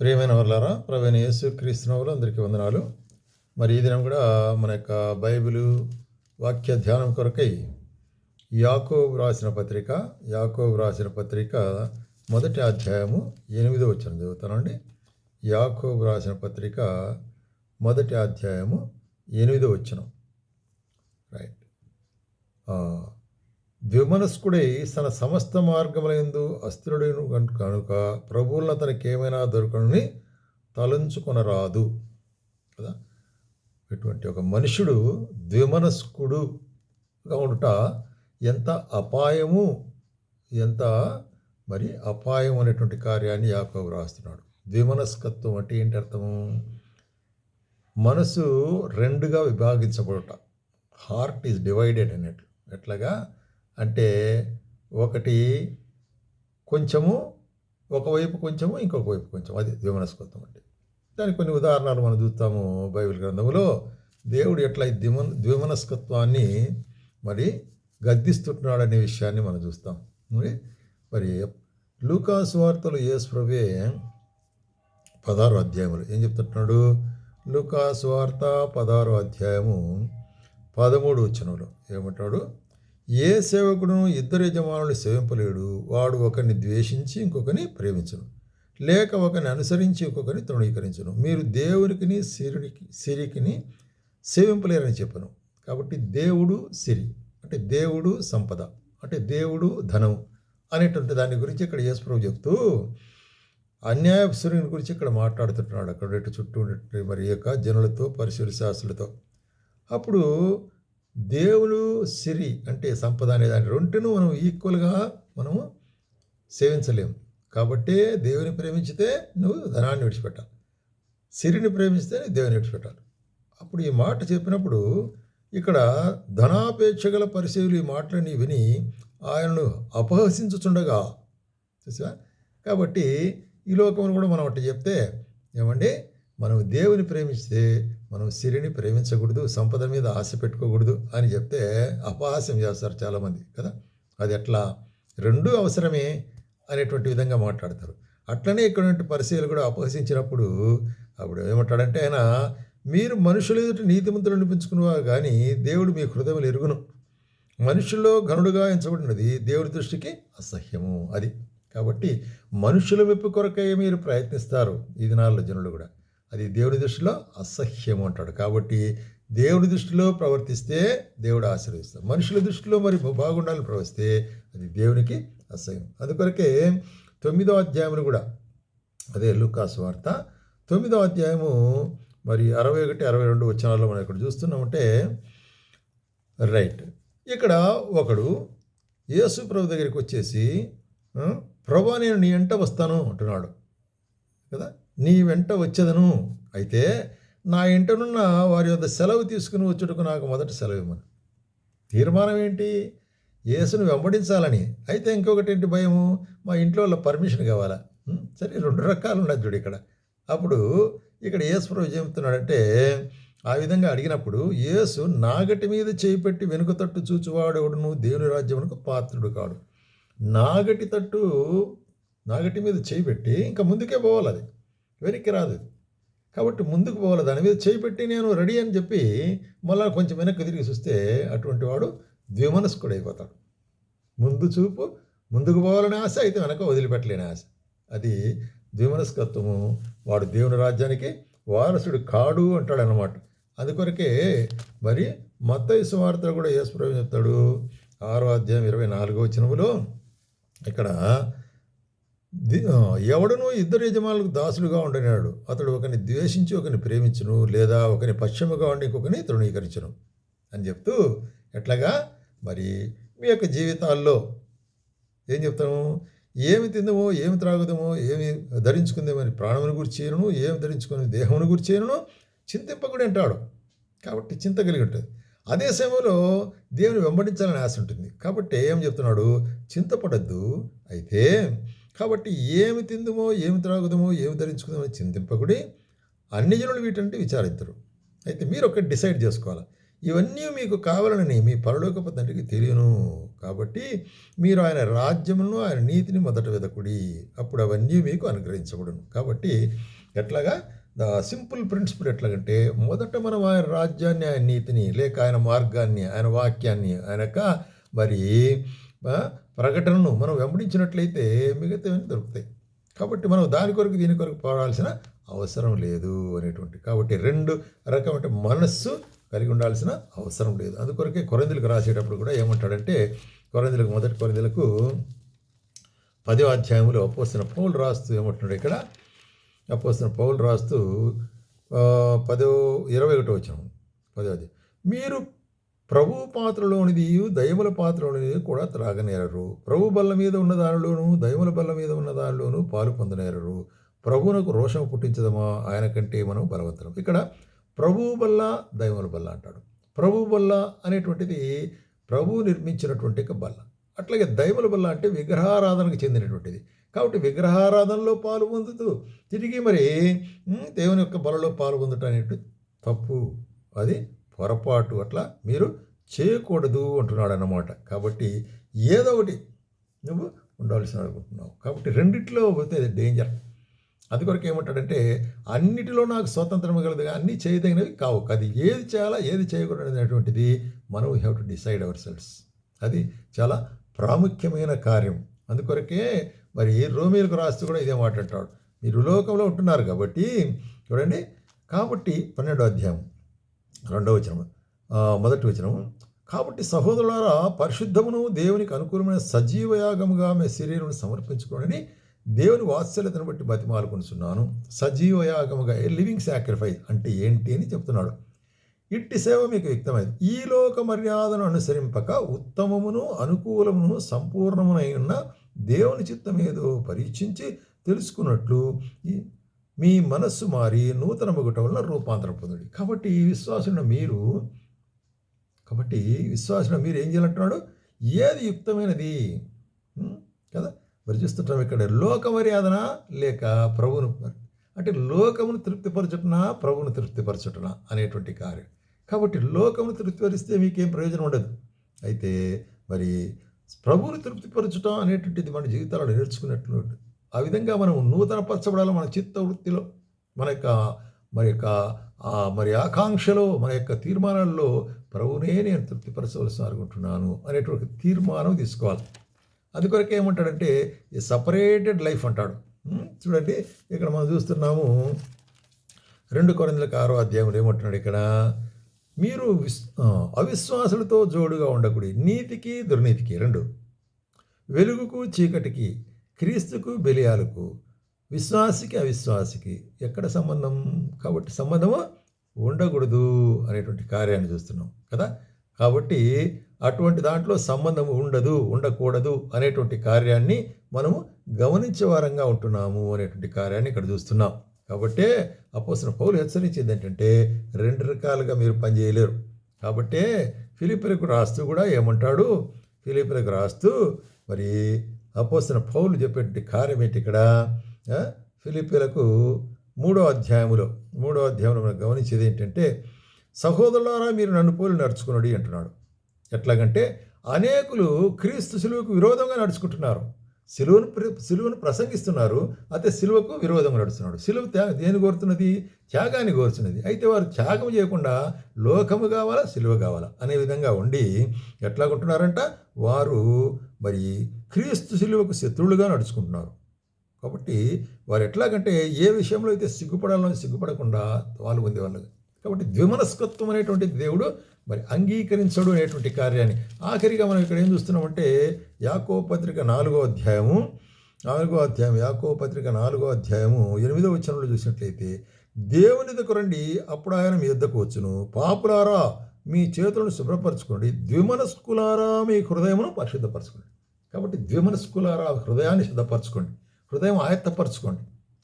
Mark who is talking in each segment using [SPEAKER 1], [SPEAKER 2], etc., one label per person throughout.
[SPEAKER 1] ప్రియమైన వర్లారా ప్రవీణ యేసు క్రీస్తునవులు అందరికీ వందనాలు. మరి ఈ దినం కూడా మన యొక్క బైబిలు వాక్య ధ్యానం కొరకై యాకోబు రాసిన పత్రిక యాకోబు రాసిన పత్రిక మొదటి అధ్యాయము ఎనిమిదో వచ్చిన చదువుతానండి. యాకోబు రాసిన పత్రిక మొదటి అధ్యాయము ఎనిమిదో వచ్చిన రైట్. ద్విమనస్కుడై తన సమస్త మార్గములందు అస్థిరుడైన కనుక ప్రభువులను తనకి ఏమైనా దొరకని తలంచుకొనరాదు. కదా? ఇటువంటి ఒక మనుషుడు ద్విమనస్కుడుగా ఉండుట ఎంత అపాయము ఎంత మరి అపాయం అనేటువంటి కార్యాన్ని యాకోబు రాస్తున్నాడు. ద్విమనస్కత్వం అంటే ఏంటి అర్థము? మనసు రెండుగా విభాగించబడుట. హార్ట్ ఈజ్ డివైడెడ్ అన్నట్లు ఎట్లాగా? అంటే ఒకటి కొంచెము ఒకవైపు కొంచెము ఇంకొక వైపు కొంచెం అది ద్విమనస్కత్వం అంటే దానికి కొన్ని ఉదాహరణలు మనం చూస్తాము బైబిల్ గ్రంథంలో దేవుడు ఎట్లా ద్విమన్ ద్విమ ద్విమనస్కత్వాన్ని మరి గద్దిస్తున్నాడు అనే విషయాన్ని మనం చూస్తాం. మరి మరి లూకాస్ వార్తలు యేసు ప్రభే పదహారు అధ్యాయములు ఏం చెప్తున్నాడు లూకాస్ వార్త పదహారు అధ్యాయము పదమూడు వచనంలో ఏమంటాడు? ఏ సేవకుడు ఇద్దరు యజమానులు సేవింపలేడు. వాడు ఒకరిని ద్వేషించి ఇంకొకరిని ప్రేమించను. లేక ఒకరిని అనుసరించి ఇంకొకరిని తృణీకరించను. మీరు దేవునికిని సిరికి సిరికిని సేవింపలేరని చెప్పను. కాబట్టి దేవుడు సిరి అంటే దేవుడు సంపద అంటే దేవుడు ధనం అనేటువంటి దాని గురించి ఇక్కడ యేసుప్రభు చెప్తూ అన్యాయపురుని గురించి ఇక్కడ మాట్లాడుతుంటున్నాడు. అక్కడ చుట్టూ ఉన్నటువంటి మరి యొక్క జనులతో పరిశీలి శాస్త్రులతో. అప్పుడు దేవుడు సిరి అంటే సంపద అనే దాని రెండును మనం ఈక్వల్గా మనము సేవించలేము. కాబట్టి దేవుని ప్రేమించితే నువ్వు ధనాన్ని విడిచిపెట్టాలి. సిరిని ప్రేమిస్తే దేవుని విడిచిపెట్టాలి. అప్పుడు ఈ మాట చెప్పినప్పుడు ఇక్కడ ధనాపేక్ష గల పరిశీలు ఈ మాటలని విని ఆయనను అపహసించుచుండగా చూసా కాబట్టి ఈ లోకంలో కూడా మనం అట్లా చెప్తే ఏమండి? మనం దేవుని ప్రేమిస్తే మనం సిరిని ప్రేమించకూడదు సంపద మీద ఆశ పెట్టుకోకూడదు అని చెప్తే అపహాస్యం చేస్తారు చాలామంది కదా? అది ఎట్లా రెండూ అవసరమే అనేటువంటి విధంగా మాట్లాడతారు. అట్లనే ఇక్కడ పరిశీలన కూడా అపహసించినప్పుడు అప్పుడు ఏమంటాడంటే ఆయన మీరు మనుషులు ఎదుటి నీతిమంతులు అనిపించుకునేవా కానీ దేవుడు మీ హృదయం ఎరుగును. మనుషుల్లో ఘనుడుగా ఎంచబడినది దేవుడి దృష్టికి అసహ్యము అది. కాబట్టి మనుషుల మెప్పు కొరకే మీరు ప్రయత్నిస్తారు. ఈ దినాల్లో జనులు కూడా. అది దేవుడి దృష్టిలో అసహ్యం అంటాడు. కాబట్టి దేవుడి దృష్టిలో ప్రవర్తిస్తే దేవుడు ఆశీర్వదిస్తాడు. మనుషుల దృష్టిలో మరి బాగుండాలని ప్రవర్తిస్తే అది దేవునికి అసహ్యం. అందుకొరకే తొమ్మిదో అధ్యాయమును కూడా అదే లుకాసు వార్త తొమ్మిదో అధ్యాయము మరి అరవై ఒకటి అరవై రెండు వచనాల్లో మనం ఇక్కడ చూస్తున్నామంటే రైట్. ఇక్కడ ఒకడు యేసు ప్రభు దగ్గరికి వచ్చేసి ప్రభా నేను నీ వెంట వస్తాను అంటున్నాడు. కదా? నీ వెంట వచ్చేదను. అయితే నా ఇంటనున్న వారి వద్ద సెలవు తీసుకుని వచ్చుటకు నాకు మొదటి సెలవు ఇవ్వను తీర్మానం ఏంటి? యేసును వెంబడించాలని. అయితే ఇంకొకటి ఏంటి భయము? మా ఇంట్లో వాళ్ళ పర్మిషన్ కావాలా? సరే రెండు రకాలు ఉన్నది చూడు ఇక్కడ. అప్పుడు ఇక్కడ యేసు ప్రభు చెబుతున్నాడంటే ఆ విధంగా అడిగినప్పుడు యేసు నాగటి మీద చేయి పెట్టి వెనుక తట్టు చూచువాడెవడును దేవుని రాజ్యమునకు పాత్రుడు కాడు. నాగటి తట్టు నాగటి మీద చేయి పెట్టి ఇంకా ముందుకే పోవాలి అది. వెనక్కి రాదు. కాబట్టి ముందుకు పోవాలి. దాని మీద చేయి పెట్టి నేను రెడీ అని చెప్పి మళ్ళీ కొంచెం వెనక్కి తిరిగి చూస్తే అటువంటి వాడు ద్విమనస్కుడు అయిపోతాడు. ముందు చూపు ముందుకు పోవాలనే ఆశ అయితే వెనక వదిలిపెట్టలేని ఆశ. అది ద్విమనస్కత్వము. వాడు దేవుని రాజ్యానికి వారసుడు కాడు అంటాడు అందుకొరకే మరి మత్తయి సువార్తలు కూడా యేసుప్రభు చెప్తాడు? ఆరో అధ్యాయం ఇరవై నాలుగో వచ్చినములో ఇక్కడ ఎవడను ఇద్దరు యజమానులకు దాసులుగా ఉండనాడు అతడు ఒకరిని ద్వేషించి ఒకరిని ప్రేమించును లేదా ఒకరిని పశ్చిమగా ఉండి ఇంకొకరిని తృణీకరించును అని చెప్తూ ఎట్లాగా? మరి మీ యొక్క జీవితాల్లో ఏం చెప్తాము? ఏమి తిందమో ఏమి త్రాగుదామో ఏమి ధరించుకుందామని ప్రాణమును గురించి చేయను ఏమి ధరించుకుని దేహమును గురి చేయను చింతింపకుడు అంటాడు. కాబట్టి చింత కలిగి ఉంటుంది. అదే సమయంలో దేవుని వెంబడించాలని ఆశ ఉంటుంది. కాబట్టి ఏం చెప్తున్నాడు? చింతపడద్దు. అయితే కాబట్టి ఏమి తిందుమో ఏమి త్రాగుదామో ఏమి ధరించుకుందామో చింతింపకుడి అన్ని జనులు వీటంటే విచారిద్దరు. అయితే మీరు ఒకటి డిసైడ్ చేసుకోవాలి. ఇవన్నీ మీకు కావాలని మీ పరలోకపు తండ్రికి తెలియను కాబట్టి మీరు ఆయన రాజ్యమును ఆయన నీతిని మొదట వెదకుడి. అప్పుడు అవన్నీ మీకు అనుగ్రహించబడును. కాబట్టి ఎట్లాగా? ద సింపుల్ ప్రిన్సిపల్ ఎట్లాగంటే మొదట మనం ఆయన రాజ్యాన్ని ఆయన నీతిని లేక ఆయన మార్గాన్ని ఆయన వాక్యాన్ని ఆయన మరి ప్రకటనను మనం వెంబడించినట్లయితే మిగతావన్నీ దొరుకుతాయి. కాబట్టి మనం దాని కొరకు దీని కొరకు పోవాల్సిన అవసరం లేదు అనేటువంటి. కాబట్టి రెండు రకమైన మనస్సు కలిగి ఉండాల్సిన అవసరం లేదు. అందుకొరకే కొరందులకు రాసేటప్పుడు కూడా ఏమంటాడంటే కొరందులకు మొదటి కొరందులకు పదో అధ్యాయంలో అపోసిన పౌలు రాస్తూ ఏమంటున్నాడు ఇక్కడ? అపోసిన పౌలు రాస్తూ పదో ఇరవై ఒకటో వచ్చిన పదో అధ్యాయం. మీరు ప్రభు పాత్రలోనిది దైవల పాత్రలోనిది కూడా త్రాగనేరరు. ప్రభు బల్ల మీద ఉన్న దానిలోను దైవల బల్ల మీద ఉన్న దానిలోను పాలు పొందనేరరు. ప్రభువునకు రోషం పుట్టించదమా? ఆయన కంటే మనం బలవంతరం ఇక్కడ ప్రభు బల్ల దయముల బల్ల అంటాడు. ప్రభు బల్ల అనేటువంటిది ప్రభువు నిర్మించినటువంటి ఒక బల్ల. అట్లాగే దైవల బల్ల అంటే విగ్రహారాధనకు చెందినటువంటిది. కాబట్టి విగ్రహారాధనలో పాలు పొందుతూ తిరిగి మరి దేవుని యొక్క బలలో పాలు పొందటం అనేటువంటి తప్పు. అది పొరపాటు అట్లా మీరు చేయకూడదు అంటున్నాడు అన్నమాట కాబట్టి ఏదో ఒకటి నువ్వు ఉండాల్సిన అనుకుంటున్నావు. కాబట్టి రెండిట్లో పోతే డేంజర్ అది కొరకు ఏమంటాడంటే అన్నిటిలో నాకు స్వతంత్రం కలదు అన్నీ చేయదగినవి కావు. అది ఏది చేయాలా ఏది చేయకూడదు అనేటువంటిది మనం we have to decide ourselves అది చాలా ప్రాముఖ్యమైన కార్యం. అందుకొరకే మరి రోమిలకు రాస్తూ కూడా ఇదే మాట అంటాడు మీరు లోకంలో ఉంటున్నారు కాబట్టి చూడండి. కాబట్టి పన్నెండో అధ్యాయం. రెండవ వచనం మొదటి వచనం కాబట్టి సహోదరులారా పరిశుద్ధమును దేవునికి అనుకూలమైన సజీవ యాగముగా మీ శరీరం సమర్పించుకోనని దేవుని వాత్సల్యతను బట్టి బతిమాలుకొనిచున్నాను. సజీవ యాగముగా లివింగ్ సాక్రిఫైస్ అంటే ఏంటి అని చెప్తున్నాడు. ఇట్టి సేవ మీకు వ్యక్తమైంది. ఈ లోక మర్యాదను అనుసరింపక ఉత్తమమును అనుకూలమును సంపూర్ణమునైన దేవుని చిత్తమేదో పరీక్షించి తెలుసుకున్నట్లు మీ మనస్సు మారి నూతన మొగట వలన రూపాంతరం పొందండి. కాబట్టి విశ్వాసులను మీరు కాబట్టి విశ్వాసులు మీరు ఏం చేయాలంటున్నాడు? ఏది యుక్తమైనది? కదా? మరి చూస్తుంటాం ఇక్కడ లోక మర్యాదన లేక ప్రభువును అంటే లోకమును తృప్తిపరచుటనా ప్రభువును తృప్తిపరచుటనా అనేటువంటి కార్యం. కాబట్టి లోకమును తృప్తిపరిస్తే మీకేం ప్రయోజనం ఉండదు. అయితే మరి ప్రభుని తృప్తిపరచుట అనేటువంటిది మన జీవితాలలో నేర్చుకున్నట్లు ఆ విధంగా మనం నూతనపరచబడాలి మన చిత్త వృత్తిలో మన యొక్క మరి యొక్క మరి ఆకాంక్షలో మన యొక్క తీర్మానాల్లో ప్రభునే నేను తృప్తిపరచవలసి అనుకుంటున్నాను అనేటువంటి తీర్మానం తీసుకోవాలి. అది కొరకు ఏమంటాడంటే ఈ సపరేటెడ్ లైఫ్ అంటాడు. చూడండి ఇక్కడ మనం చూస్తున్నాము రెండు కొరందులకు ఆరో అధ్యాయంలో ఏమంటున్నాడు ఇక్కడ మీరు విస్ అవిశ్వాసులతో జోడుగా ఉండకూడదు నీతికి దుర్నీతికి రెండు వెలుగుకు చీకటికి క్రీస్తుకు బెలియాలకు విశ్వాసికి అవిశ్వాసికి ఎక్కడ సంబంధం? కాబట్టి సంబంధము ఉండకూడదు అనేటువంటి కార్యాన్ని చూస్తున్నాం కదా? కాబట్టి అటువంటి దాంట్లో సంబంధం ఉండదు ఉండకూడదు అనేటువంటి కార్యాన్ని మనము గమనించే వారంగా ఉంటున్నాము అనేటువంటి కార్యాన్ని ఇక్కడ చూస్తున్నాం. కాబట్టే అపోసిన పౌలు హెచ్చరించింది ఏంటంటే రెండు రకాలుగా మీరు పనిచేయలేరు కాబట్టే ఫిలిపిలకు రాస్తూ కూడా ఏమంటాడు? ఫిలిపిలకు రాస్తూ మరి అపోసిన పౌలు చెప్పేటువంటి కార్యం ఏంటి ఇక్కడ ఫిలిపిలకు మూడో అధ్యాయములో మూడో అధ్యాయంలో మనం గమనించేది ఏంటంటే సహోదరులారా మీరు నన్ను పోలి నడుచుకున్నాడు అంటున్నాడు. ఎట్లాగంటే అనేకులు క్రీస్తు సులువుకు విరోధంగా నడుచుకుంటున్నారు. సిలువను సిలువను ప్రసంగిస్తున్నారు అయితే సిలువకు విరోధంగా నడుస్తున్నాడు. సిలువ త్యా దేని కోరుతున్నది? త్యాగాన్ని కోరుతున్నది అయితే వారు త్యాగం చేయకుండా లోకము కావాలా సిలువ కావాలా? అనే విధంగా ఉండి ఎట్లాగుంటున్నారంట? వారు మరి క్రీస్తు సిలువకు శత్రువులుగా నడుచుకుంటున్నారు. కాబట్టి వారు ఎట్లాగంటే ఏ విషయంలో అయితే సిగ్గుపడాలో సిగ్గుపడకుండా వాళ్ళు పొందేవాళ్ళు కాబట్టి ద్విమనస్కత్వం అనేటువంటి దేవుడు మరి అంగీకరించడు అనేటువంటి కార్యాన్ని. ఆఖరిగా మనం ఇక్కడ ఏం చూస్తున్నామంటే యాకో పత్రిక నాలుగో అధ్యాయము నాలుగో అధ్యాయం యాకో పత్రిక నాలుగో అధ్యాయము ఎనిమిదో వచనంలో చూసినట్లయితే దేవుని దగ్గర రండి అప్పుడు ఆయన మీ యొద్దకు వచ్చును. పాపులారా మీ చేతులను శుభ్రపరచుకోండి. ద్విమనస్కులారా మీ హృదయమును పరిశుద్ధపరచుకోండి. కాబట్టి ద్విమనస్కులారా హృదయాన్ని సిద్ధపరచుకోండి హృదయం ఆయత్తపరచుకోండి.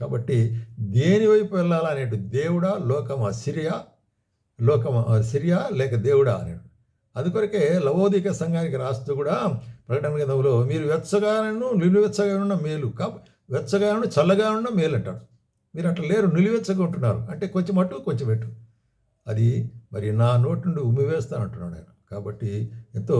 [SPEAKER 1] కాబట్టి దేని వైపు వెళ్ళాలా అనేటు దేవుడా లోకమా సిరియా లోకమా సిరియా లేక దేవుడా అనేటు అందుకొరకే లవోదిక సంఘానికి రాస్తూ కూడా ప్రకటన గ్రంథంలో మీరు వెచ్చగా నిలువెచ్చగా ఉన్న మేలు కా వెచ్చగాను చల్లగా ఉన్న మేలు అంటాడు మీరు అట్లా లేరు నిలువెచ్చగా ఉంటున్నారు. అంటే కొంచెం అటు కొంచెం ఎటు అది మరి నా నోటి నుండి ఉమ్మివేస్తాను అంటున్నాడు ఆయన. కాబట్టి ఎంతో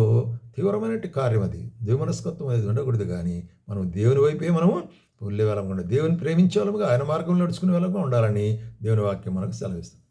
[SPEAKER 1] తీవ్రమైన కార్యం అది. ద్విమనస్కత్వం అనేది ఉండకూడదు కానీ మనం దేవుని వైపే మనము వెళ్ళే వెళ్ళకుండా దేవుని ప్రేమించే వాళ్ళముగా ఆయన మార్గంలో నడుచుకునే వాళ్ళగా ఉండాలని దేవుని వాక్యం మనకు సెలవిస్తుంది.